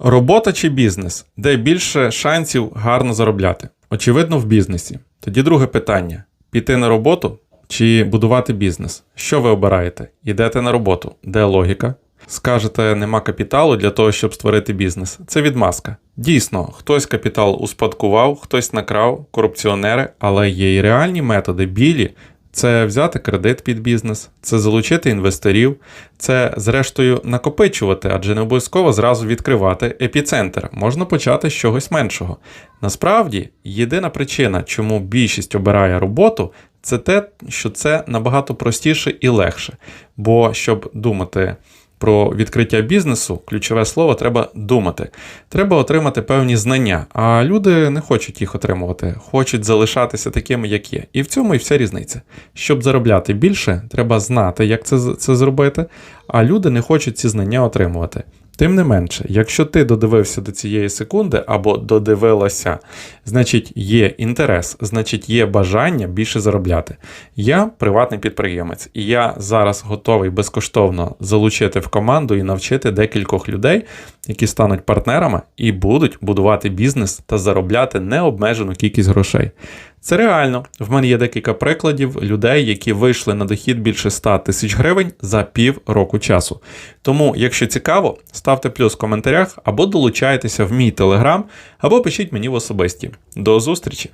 Робота чи бізнес, де більше шансів гарно заробляти? Очевидно, в бізнесі. Тоді друге питання: піти на роботу чи будувати бізнес? Що ви обираєте? Йдете на роботу, де логіка? Скажете, нема капіталу для того, щоб створити бізнес. Це відмазка. Дійсно, хтось капітал успадкував, хтось накрав, корупціонери, але є і реальні методи білі. Це взяти кредит під бізнес, це залучити інвесторів, це, зрештою, накопичувати, адже не обов'язково зразу відкривати епіцентр. Можна почати з чогось меншого. Насправді, єдина причина, чому більшість обирає роботу, це те, що це набагато простіше і легше. Бо щоб думати про відкриття бізнесу, ключове слово треба думати. Треба отримати певні знання, а люди не хочуть їх отримувати, хочуть залишатися такими, як є. І в цьому і вся різниця. Щоб заробляти більше, треба знати, як це, це зробити, а люди не хочуть ці знання отримувати. Тим не менше, якщо ти додивився до цієї секунди або додивилася, значить є інтерес, значить є бажання більше заробляти. Я приватний підприємець, і я зараз готовий безкоштовно залучити в команду і навчити декількох людей, які стануть партнерами і будуть будувати бізнес та заробляти необмежену кількість грошей. Це реально. В мене є декілька прикладів людей, які вийшли на дохід більше 100 тисяч гривень за пів року часу. Тому, якщо цікаво, ставте плюс в коментарях або долучайтеся в мій телеграм, або пишіть мені в особисті. До зустрічі!